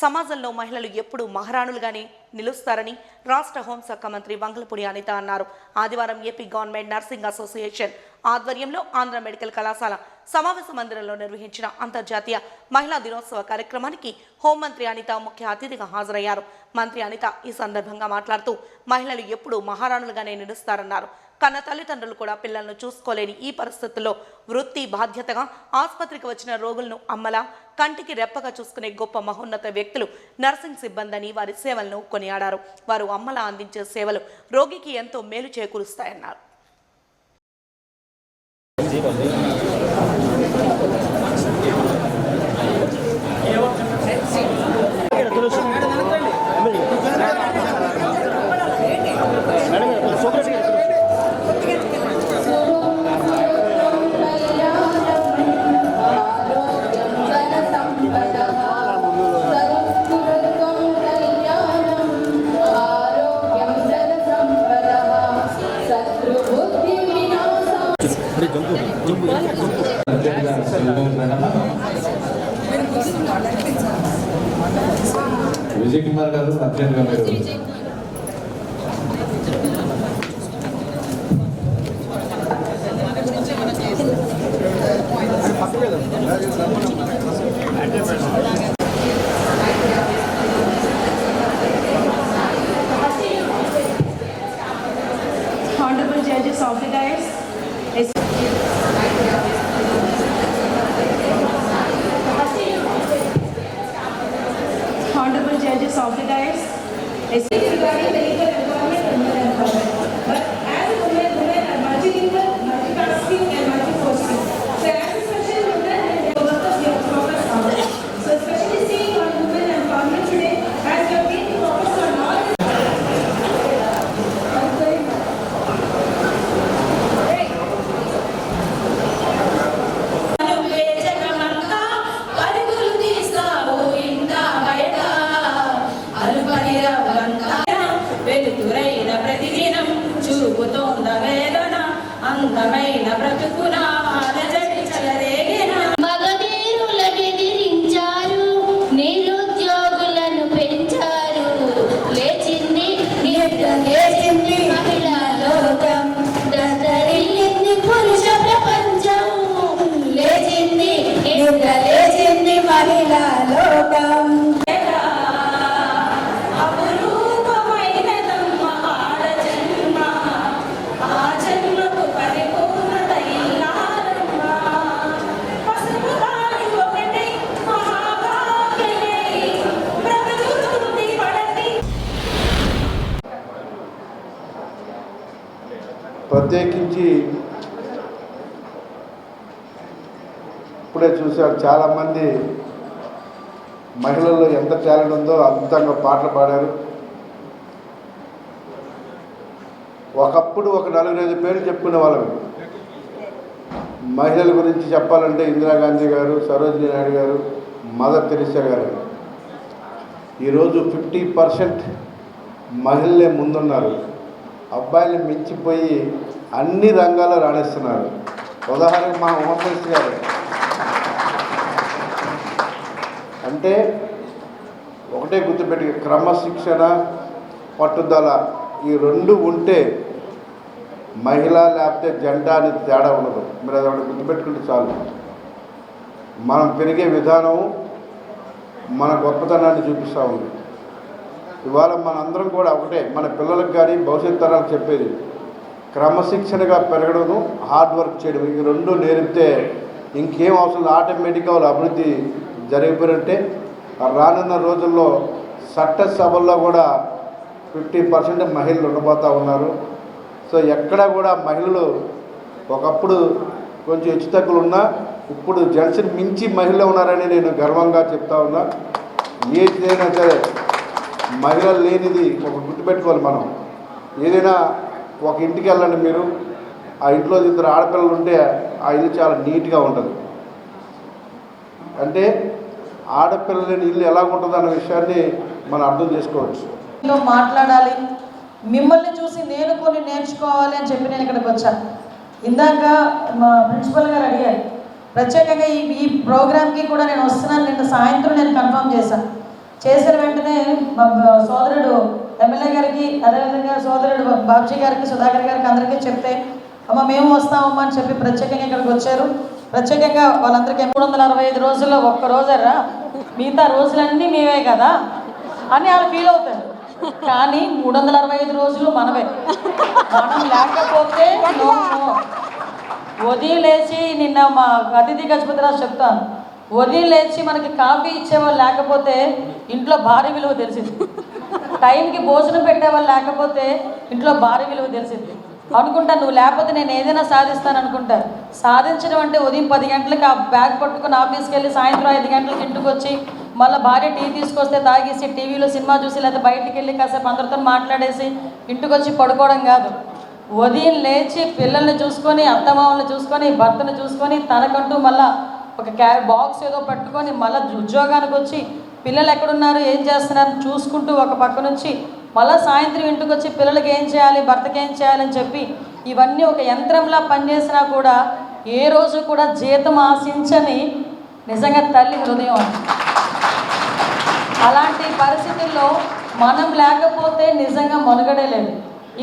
సమాజంలో మహిళలు ఎప్పుడూ మహారాణులుగానే నిలుస్తారని రాష్ట్ర హోంశాఖ మంత్రి వంగలపూడి అనిత అన్నారు. ఆదివారం ఏపీ గవర్నమెంట్ నర్సింగ్ అసోసియేషన్ ఆధ్వర్యంలో ఆంధ్ర మెడికల్ కళాశాల సమావేశ మందిరంలో నిర్వహించిన అంతర్జాతీయ మహిళా దినోత్సవ కార్యక్రమానికి హోంమంత్రి అనిత ముఖ్య అతిథిగా హాజరయ్యారు. మంత్రి అనిత ఈ సందర్భంగా మాట్లాడుతూ మహిళలు ఎప్పుడూ మహారాణులుగానే నిలుస్తారన్నారు. కన్న తల్లిదండ్రులు కూడా పిల్లలను చూసుకోలేని ఈ పరిస్థితుల్లో వృత్తి బాధ్యతగా ఆసుపత్రికి వచ్చిన రోగులను అమ్మలా కంటికి రెప్పగా చూసుకునే గొప్ప మహోన్నత వ్యక్తులు నర్సింగ్ సిబ్బందని వారి సేవలను కొనియాడారు. వారు అమ్మలా అందించే సేవలు రోగికి ఎంతో మేలు చేకూరుస్తాయన్నారు. విజయ్ కుమార్ గారు అర్జెంట్గా మీరు Honorable judges of solve 10. Esse... చూపుతోంద వేదన అందమైన బ్రతుకునా ప్రత్యేకించి ఇప్పుడే చూశారు చాలామంది మహిళల్లో ఎంత టాలెంట్ ఉందో అద్భుతంగా పాటలు పాడారు. ఒకప్పుడు ఒక నలుగురైదు పేర్లు చెప్పుకునే వాళ్ళం. మహిళల గురించి చెప్పాలంటే ఇందిరాగాంధీ గారు సరోజినీ నాయుడు గారు మదర్ తెరిసా గారు. ఈరోజు ఫిఫ్టీ పర్సెంట్ మహిళలే ముందున్నారు. అబ్బాయిలు మించిపోయి అన్ని రంగాల్లో రాణిస్తున్నారు. ఉదాహరణకు మా ఉమాపతి గారు. అంటే ఒకటే గుర్తుపెట్టి క్రమశిక్షణ పట్టుదల ఈ రెండు ఉంటే మహిళ లేకపోతే జెండా అనేది తేడా ఉండదు. మీరు అది ఒకటి గుర్తుపెట్టుకుంటే చాలు. మనం పెరిగే విధానం మన గొప్పతనాన్ని చూపిస్తూ ఉంది. ఇవాళ మనందరం కూడా ఒకటే మన పిల్లలకు కానీ భవిష్యత్ తరాలకు చెప్పేది. క్రమశిక్షణగా పెరగడం హార్డ్ వర్క్ చేయడం ఈ రెండు నేర్పితే ఇంకేం అవసరం ఆటోమేటిక్గా అభివృద్ధి జరిగిపోయినట్టే. రానున్న రోజుల్లో చట్టసభల్లో కూడా ఫిఫ్టీ పర్సెంట్ మహిళలు ఉండబోతూ ఉన్నారు. సో ఎక్కడ కూడా మహిళలు ఒకప్పుడు కొంచెం హెచ్చు తగ్గులు ఉన్నా ఇప్పుడు జెంట్స్ని మించి మహిళలు ఉన్నారని నేను గర్వంగా చెప్తా ఉన్నా. ఏదైనా సరే మహిళలు లేనిది ఒక గుర్తుపెట్టుకోవాలి మనం. ఏదైనా ఒక ఇంటికి వెళ్ళండి మీరు. ఆ ఇంట్లో ఇద్దరు ఆడపిల్లలు ఉంటే ఆ ఇల్లు చాలా నీట్గా ఉంటుంది. అంటే ఆడపిల్లలేని ఇల్లు ఎలా ఉంటుంది అన్న విషయాన్ని మనం అర్థం చేసుకోవచ్చు. మాట్లాడాలి. మిమ్మల్ని చూసి నేను కొన్ని నేర్చుకోవాలి అని చెప్పి నేను ఇక్కడికి వచ్చాను ఇందాక మా ప్రిన్సిపల్ గారు అడిగారు. ప్రత్యేకంగా ఈ ఈ ప్రోగ్రామ్కి కూడా నేను వస్తున్నాను. నిన్న సాయంత్రం నేను కన్ఫర్మ్ చేశాను. చేసిన వెంటనే మా సోదరుడు ఎమ్మెల్యే గారికి అదేవిధంగా సోదరుడు బాబ్జీ గారికి సుధాకర్ గారికి అందరికీ చెప్తే అమ్మ మేము వస్తామమ్మా అని చెప్పి ప్రత్యేకంగా ఇక్కడికి వచ్చారు. ప్రత్యేకంగా వాళ్ళందరికీ మూడు వందల అరవై ఐదు రోజుల్లో ఒక్క రోజరా మిగతా రోజులన్నీ మేమే కదా అని వాళ్ళు ఫీల్ అవుతారు. కానీ మూడు వందల అరవై ఐదు రోజులు మనమే. మనం లేకపోతే లేచి నిన్న మా అతిథి గజపతిరాజు చెప్తాను. ఉదయం లేచి మనకి కాఫీ ఇచ్చేవాళ్ళు లేకపోతే ఇంట్లో భారీ విలువ తెలిసింది. టైంకి భోజనం పెట్టేవాళ్ళు లేకపోతే ఇంట్లో భారీ విలువ తెలిసింది. అనుకుంటా నువ్వు లేకపోతే నేను ఏదైనా సాధిస్తాను అనుకుంటారు సాధించడం అంటే ఉదయం పది గంటలకు ఆ బ్యాగ్ పట్టుకుని ఆఫీస్కి వెళ్ళి సాయంత్రం ఐదు గంటలకు ఇంటికి వచ్చి మళ్ళీ భార్య టీ తీసుకొస్తే తాగేసి టీవీలో సినిమా చూసి లేకపోతే బయటికి వెళ్ళి కాసేపు అందరితో మాట్లాడేసి ఇంటికి వచ్చి పడుకోవడం కాదు. ఉదయం లేచి పిల్లల్ని చూసుకొని అత్తమామల్ని చూసుకొని భర్తను చూసుకొని తనకంటూ మళ్ళీ ఒక క్యా బాక్స్ ఏదో పట్టుకొని మళ్ళీ ఉద్యోగానికి వచ్చి పిల్లలు ఎక్కడున్నారు ఏం చేస్తున్నారు చూసుకుంటూ ఒక పక్క నుంచి మళ్ళీ సాయంత్రం ఇంటికి వచ్చి పిల్లలకి ఏం చేయాలి భర్తకి ఏం చేయాలని చెప్పి ఇవన్నీ ఒక యంత్రంలా పనిచేసినా కూడా ఏ రోజు కూడా జీతం ఆశించని నిజంగా తల్లి హృదయం అలాంటి పరిస్థితుల్లో మనం లేకపోతే నిజంగా మనుగడే లేదు.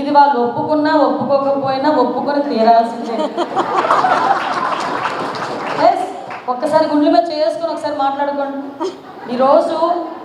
ఇది వాళ్ళు ఒప్పుకున్నా ఒప్పుకోకపోయినా ఒప్పుకొని తీరాల్సిందే. ఒక్కసారి గుండెల మీద చేసుకుని ఒకసారి మాట్లాడుకోండి. ఈరోజు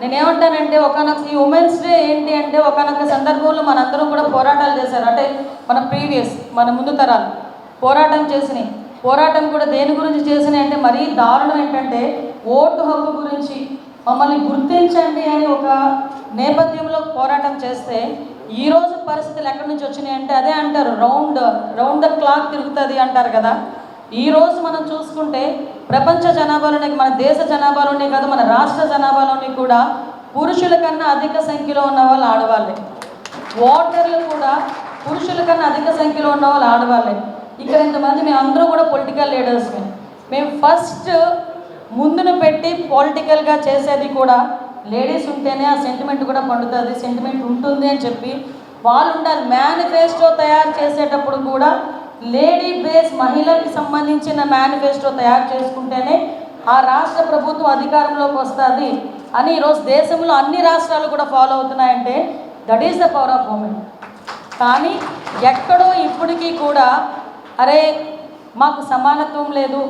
నేనేమంటానంటే ఒకనొక ఈ ఉమెన్స్ డే ఏంటి అంటే ఒకనొక సందర్భంలో మనందరం కూడా పోరాటాలు చేశారు. అంటే మన ప్రీవియస్ మన ముందు తరాలు పోరాటం చేసినాయి. పోరాటం కూడా దేని గురించి చేసినాయి అంటే మరీ దారుణం ఏంటంటే ఓటు హక్కు గురించి. మమ్మల్ని గుర్తించండి అని ఒక నేపథ్యంలో పోరాటం చేస్తే ఈ రోజు పరిస్థితులు ఎక్కడి నుంచి వచ్చినాయి అంటే అదే అంటారు రౌండ్ రౌండ్ ద క్లాక్ తిరుగుతుంది అంటారు కదా. ఈరోజు మనం చూసుకుంటే ప్రపంచ జనాభాలోనే మన దేశ జనాభాలోనే కాదు మన రాష్ట్ర జనాభాలోని కూడా పురుషుల కన్నా అధిక సంఖ్యలో ఉన్న వాళ్ళు ఆడవాళ్ళే. ఓటర్లు కూడా పురుషుల కన్నా అధిక సంఖ్యలో ఉన్న వాళ్ళు ఆడవాళ్ళే. ఇక్కడ ఇంతమంది మేము అందరూ కూడా పొలిటికల్ లీడర్స్మే మేము ఫస్ట్ ముందును పెట్టి పొలిటికల్గా చేసేది కూడా లేడీస్ ఉంటేనే ఆ సెంటిమెంట్ కూడా పండుతుంది సెంటిమెంట్ ఉంటుంది అని చెప్పి వాళ్ళు ఉండాలి. మేనిఫెస్టో తయారు చేసేటప్పుడు కూడా లేడీ బేస్ మహిళలకు సంబంధించిన మేనిఫెస్టో తయారు చేసుకుంటేనే ఆ రాష్ట్ర ప్రభుత్వం అధికారంలోకి వస్తుంది అని ఈరోజు దేశంలో అన్ని రాష్ట్రాలు కూడా follow అవుతున్నాయంటే that is the power of women కానీ ఎక్కడో ఇప్పటికీ కూడా అరే మాకు సమానత్వం లేదు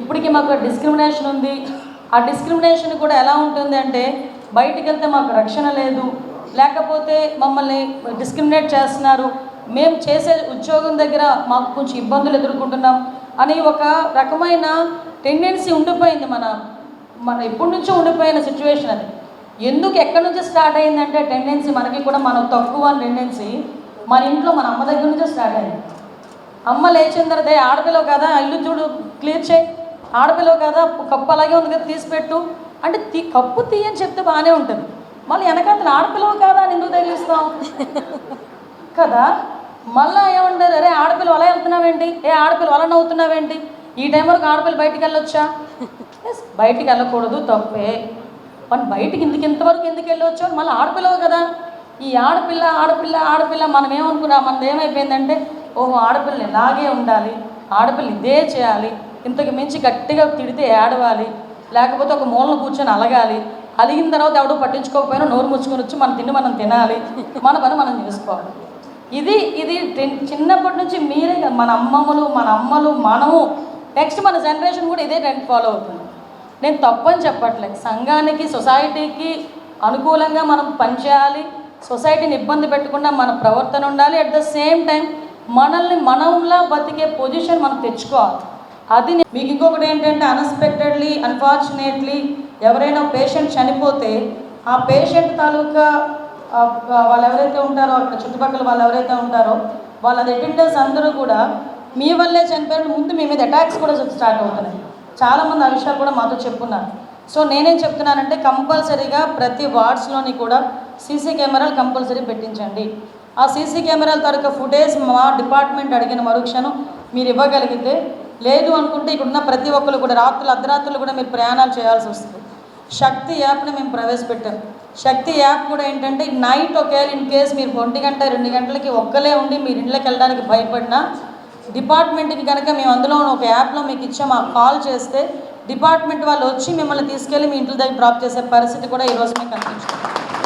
ఇప్పటికీ మాకు డిస్క్రిమినేషన్ ఉంది. ఆ డిస్క్రిమినేషన్ కూడా ఎలా ఉంటుంది అంటే బయటికి వెళ్తే మాకు రక్షణ లేదు లేకపోతే మమ్మల్ని డిస్క్రిమినేట్ చేస్తున్నారు. మేము చేసే ఉద్యోగం దగ్గర మాకు కొంచెం ఇబ్బందులు ఎదుర్కొంటున్నాం అని ఒక రకమైన టెండెన్సీ ఉండిపోయింది మన మన ఎప్పటి నుంచో ఉండిపోయిన సిచ్యువేషన్ అది. ఎందుకు ఎక్కడి నుంచి స్టార్ట్ అయిందంటే టెండెన్సీ మనకి కూడా మనం తక్కువ టెండెన్సీ మన ఇంట్లో మన అమ్మ దగ్గర నుంచే స్టార్ట్ అయింది. అమ్మ లేచిన తర్వాత ఆడపిల్లవు కదా ఇల్లు చూడు క్లియర్ చేయి. ఆడపిల్లవు కదా కప్పు అలాగే ఉంది కదా తీసిపెట్టు అంటే తీ కప్పు తీయని చెప్తే బాగానే ఉంటుంది. మళ్ళీ వెనకాతలు ఆడపిల్లవు కదా అని ఎందుకు తగిలిస్తాం కదా? మళ్ళా ఏమంటారు? అరే ఆడపిల్ల అలా వెళ్తున్నావేంటి? ఏ ఆడపిల్ల అలా నవ్వుతున్నావేంటి? ఈ టైం వరకు ఆడపిల్ల బయటికి వెళ్ళొచ్చా? ఎస్ బయటికి వెళ్ళకూడదు తప్పే. మన బయటికి ఇందుకు ఇంతవరకు ఎందుకు వెళ్ళొచ్చు మళ్ళీ ఆడపిల్లవు కదా. ఈ ఆడపిల్ల ఆడపిల్ల ఆడపిల్ల మనం ఏమనుకున్నా? మనది ఏమైపోయిందంటే ఓహో ఆడపిల్ల ఇలాగే ఉండాలి. ఆడపిల్ల ఇదే చేయాలి. ఇంతకు మించి గట్టిగా తిడితే ఏడవాలి. లేకపోతే ఒక మూలను కూర్చొని అలగాలి. అలిగిన తర్వాత ఎవడో పట్టించుకోకపోయినా నోరు ముచ్చుకొని వచ్చి మన తిండి మనం తినాలి. మన పని మనం చేసుకోవాలి. ఇది ఇది చిన్నప్పటి నుంచి మీరే మన అమ్మమ్మలు మన అమ్మలు మనము. నెక్స్ట్ మన జనరేషన్ కూడా ఇదే ట్రెండ్ ఫాలో అవుతుంది. నేను తప్పని చెప్పట్లేదు. సంఘానికి సొసైటీకి అనుకూలంగా మనం పనిచేయాలి సొసైటీని ఇబ్బంది పెట్టకుండా మన ప్రవర్తన ఉండాలి. అట్ ద సేమ్ టైం మనల్ని మనంలా బతికే పొజిషన్ మనం తెచ్చుకోవాలి. అది మీకు ఇంకొకటి ఏంటంటే అన్ఎక్స్పెక్టెడ్లీ అన్ఫార్చునేట్లీ ఎవరైనా పేషెంట్ చనిపోతే ఆ పేషెంట్ తాలూకా వాళ్ళు ఎవరైతే ఉంటారో అక్కడ చుట్టుపక్కల వాళ్ళు ఎవరైతే ఉంటారో వాళ్ళ అటెండర్స్ అందరూ కూడా మీ వల్లే చనిపోయిన ముందు మీ మీద అటాక్స్ కూడా స్టార్ట్ అవుతున్నాయి. చాలామంది ఆ విషయాలు కూడా మాతో చెప్పున్నారు. సో నేనేం చెప్తున్నానంటే కంపల్సరీగా ప్రతి వార్డ్స్లోని కూడా సీసీ కెమెరాలు కంపల్సరీ పెట్టించండి. ఆ సీసీ కెమెరాల తరక ఫుటేజ్ మా డిపార్ట్మెంట్ అడిగిన మరుక్షణం మీరు ఇవ్వగలిగితే లేదు అనుకుంటే ఇక్కడున్న ప్రతి ఒక్కరు కూడా రాత్రులు అర్ధరాత్రులు కూడా మీరు ప్రయాణాలు చేయాల్సి వస్తుంది. శక్తి యాప్ని మేము ప్రవేశపెట్టాం. శక్తి యాప్ కూడా ఏంటంటే నైట్ ఒకవేళ ఇన్ కేస్ మీరు ఒంటి గంట రెండు గంటలకి ఒక్కలే ఉండి మీరు ఇంట్లోకి వెళ్ళడానికి భయపడినా డిపార్ట్మెంట్కి కనుక మేము అందులో ఒక యాప్లో మీకు ఇచ్చాము ఆ కాల్ చేస్తే డిపార్ట్మెంట్ వాళ్ళు వచ్చి మిమ్మల్ని తీసుకెళ్ళి మీ ఇంటి దగ్గర డ్రాప్ చేసే పరిస్థితి కూడా ఈరోజు మీకు కనిపించింది.